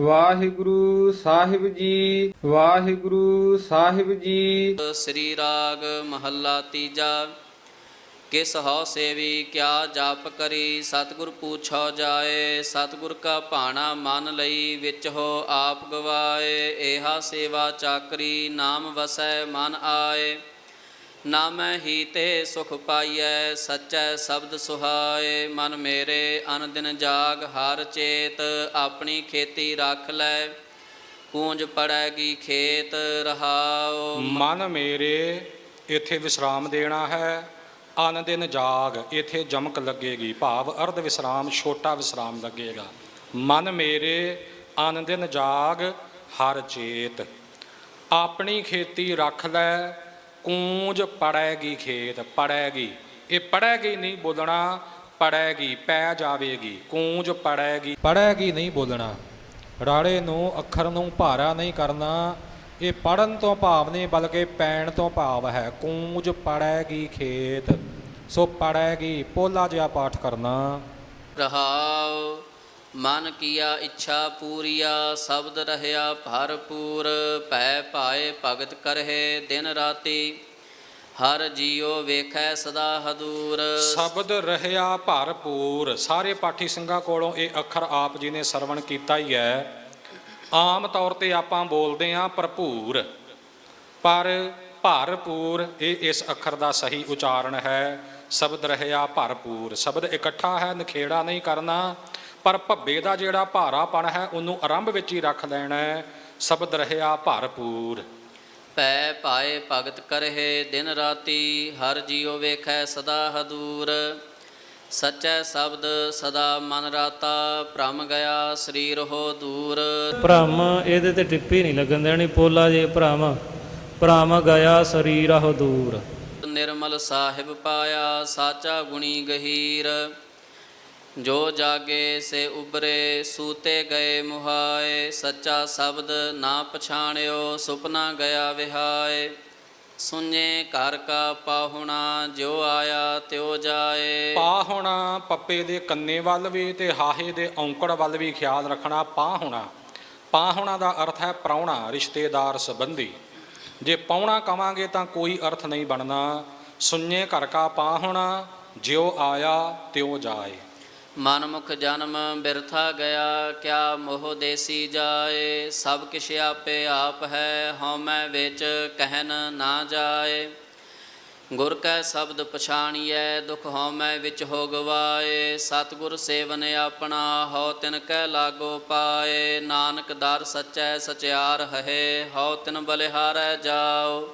ਵਾਹਿਗੁਰੂ ਸਾਹਿਬ ਜੀ, ਵਾਹਿਗੁਰੂ ਸਾਹਿਬ ਜੀ। ਸ੍ਰੀ ਰਾਗ ਮਹੱਲਾ ਤੀਜਾ, ਕਿਸ ਹਉ ਸੇਵੀ ਕਿਆ ਜਾਪ ਕਰੀ, ਸਤਿਗੁਰ ਪੂਛੋ ਜਾਏ, ਸਤਿਗੁਰ ਕਾ ਭਾਣਾ ਮਨ ਲਈ ਵਿੱਚ ਹੋ ਆਪ ਗਵਾਏ, ਏਹਾ ਸੇਵਾ ਚਾਕਰੀ ਨਾਮ ਵਸੈ ਮਨ ਆਏ। ਨਾਮੈ ਹੀ ਤੇ ਸੁਖ ਪਾਈਐ, ਸਚੈ ਸ਼ਬਦ ਸੁਹਾਏ। ਮਨ ਮੇਰੇ ਅਨ ਦਿਨ ਜਾਗ, ਹਰ ਚੇਤ ਆਪਣੀ ਖੇਤੀ ਰੱਖ ਲੈ। ਪੂੰਜ ਪੜੈਗੀ ਖੇਤ ਰਹਾਓ ਮਨ ਮੇਰੇ ਇੱਥੇ ਵਿਸਰਾਮ ਦੇਣਾ ਹੈ ਅਨ ਦਿਨ ਜਾਗ, ਇੱਥੇ ਜਮਕ ਲੱਗੇਗੀ। ਭਾਵ ਅਰਧ ਵਿਸਰਾਮ, ਛੋਟਾ ਵਿਸਰਾਮ ਲੱਗੇਗਾ। ਮਨ ਮੇਰੇ ਅਨ ਦਿਨ ਜਾਗ, ਹਰ ਚੇਤ ਆਪਣੀ ਖੇਤੀ ਰੱਖ ਲੈ ਕੂੰਜ ਪੜੈਗੀ ਖੇਤ ਪੜੈਗੀ। ਇਹ ਪੜੈਗੀ ਨਹੀਂ ਬੋਲਣਾ ਪੜੈਗੀ ਪੈ ਜਾਵੇਗੀ। ਕੂੰਜ ਪੜੈਗੀ। ਪੜੈਗੀ ਨਹੀਂ ਬੋਲਣਾ। ਰਾੜੇ ਨੂੰ ਅੱਖਰ ਨੂੰ ਭਾਰਾ ਨਹੀਂ ਕਰਨਾ। ਇਹ ਪੜਨ ਤੋਂ ਭਾਵ ਨਹੀਂ ਬਲਕਿ ਪੈਣ ਤੋਂ ਭਾਵ ਹੈ। ਕੂੰਜ ਪੜੈਗੀ ਖੇਤ ਸੋ ਪੜੈਗੀ ਪੋਲਾ ਜਿਹਾ ਪਾਠ ਕਰਨਾ। ਰਹਾਉ। ਮਨ ਕੀਆ ਇੱਛਾ ਪੂਰੀਆ, ਸ਼ਬਦ ਰਹਿਆ ਭਰਪੂਰ, ਭੈ ਪਾਏ ਭਗਤ ਕਰਹਿ ਦਿਨ ਰਾਤੀ। ਹਰ ਜੀਉ ਵੇਖੈ ਸਦਾ ਹਦੂਰ। ਸ਼ਬਦ ਰਹਿਆ ਭਰਪੂਰ, ਸਾਰੇ ਪਾਠੀ ਸਿੰਘਾਂ ਕੋਲੋਂ ਇਹ ਅੱਖਰ ਆਪ ਜੀ ਨੇ ਸਰਵਣ ਕੀਤਾ ਹੀ ਹੈ। ਆਮ ਤੌਰ ਤੇ ਆਪਾਂ ਬੋਲਦੇ ਆਂ ਭਰਪੂਰ, ਪਰ ਭਰਪੂਰ ਇਹ ਇਸ ਅੱਖਰ ਦਾ ਸਹੀ ਉਚਾਰਨ ਹੈ। ਸ਼ਬਦ ਰਹਿਆ ਭਰਪੂਰ, ਸ਼ਬਦ ਇਕੱਠਾ ਹੈ, ਨਖੇੜਾ ਨਹੀਂ ਕਰਨਾ। ਪਰ ਭੱਬੇ ਦਾ ਜਿਹੜਾ ਭਾਰਾਪਣ ਹੈ ਉਹਨੂੰ ਆਰੰਭ ਵਿੱਚ ਹੀ ਰੱਖ ਲੈਣਾ ਹੈ। ਸ਼ਬਦ ਰਹਿਆ ਭਰਪੂਰ। ਭੈ ਪਾਏ ਭਗਤ ਕਰਹਿ ਦਿਨ ਰਾਤੀ ਹਰ ਜੀਉ ਵੇਖੈ ਸਦਾ ਹਦੂਰ। ਸਚੈ ਸ਼ਬਦ ਸਦਾ ਮਨ ਰਾਤਾ ਭ੍ਰਮ ਗਿਆ ਸਰੀਰ ਹੋ ਦੂਰ। ਭ੍ਰਮ ਇਹਦੇ ਤੇ ਟਿੱਪੀ ਨਹੀਂ ਲੱਗਣ ਦੇਣੀ ਪੋਲਾ ਜੇ ਭ੍ਰਮ ਭ੍ਰਮ ਗਿਆ ਸਰੀਰ ਆਹ ਦੂਰ। ਨਿਰਮਲ ਸਾਹਿਬ ਪਾਇਆ ਸਾਚਾ ਗੁਣੀ ਗਹੀਰ। ਜੋ ਜਾਗੇ ਸੇ ਉਬਰੇ, ਸੂਤੇ ਗਏ ਮੁਹਾਏ, ਸੱਚਾ ਸ਼ਬਦ ਨਾ ਪਛਾਣਿਓ ਸੁਪਨਾ ਗਿਆ ਵਿਹਾਏ। ਸੁਨੇ ਘਰ ਕਾ ਪਾਹੁਣਾ ਜੋ ਆਇਆ ਤਿਉ ਜਾਏ। ਪਾ ਹੋਣਾ ਪੱਪੇ ਦੇ ਕੰਨੇ ਵੱਲ ਵੀ ਤੇ ਹਾਹੇ ਦੇ ਔਂਕੜ ਵੱਲ ਵੀ ਖਿਆਲ ਰੱਖਣਾ ਪਾ ਹੋਣਾ ਪਾ ਹੋਣਾ ਦਾ ਅਰਥ ਹੈ ਪ੍ਰਾਹੁਣਾ, ਰਿਸ਼ਤੇਦਾਰ ਸੰਬੰਧੀ। ਜੇ ਪਾਉਣਾ ਕਵਾਂਗੇ ਤਾਂ ਕੋਈ ਅਰਥ ਨਹੀਂ ਬਣਨਾ। ਸੁਨੇ ਘਰ ਕਾ ਪਾ ਹੋਣਾ ਜਿਉ ਆਇਆ ਤਿਉ ਜਾਏ। ਮਨਮੁਖ ਜਨਮ ਬਿਰਥਾ ਗਿਆ, ਕਿਆ ਮੋਹ ਦੇਸੀ ਜਾਏ? ਸਭ ਕਿਛ ਆਪੇ ਆਪ ਹੈ ਹਉਮੈ ਵਿੱਚ ਕਹਿਨ ਨਾ ਜਾਏ। ਗੁਰ ਕੈ ਸ਼ਬਦ ਪਛਾਣੀਐ, ਦੁਖ ਹਉਮੈ ਵਿੱਚ ਹੋ ਗਵਾਏ ਸਤਿਗੁਰ ਸੇਵਨ ਆਪਣਾ, ਹਉ ਤਿਨ ਕੈ ਲਾਗੋ ਪਾਏ। ਨਾਨਕ ਦਰ ਸਚੈ ਸਚਿਆਰ ਹੈ ਹਉ ਤਿਨ ਬਲਿਹਾਰੈ ਜਾਓ।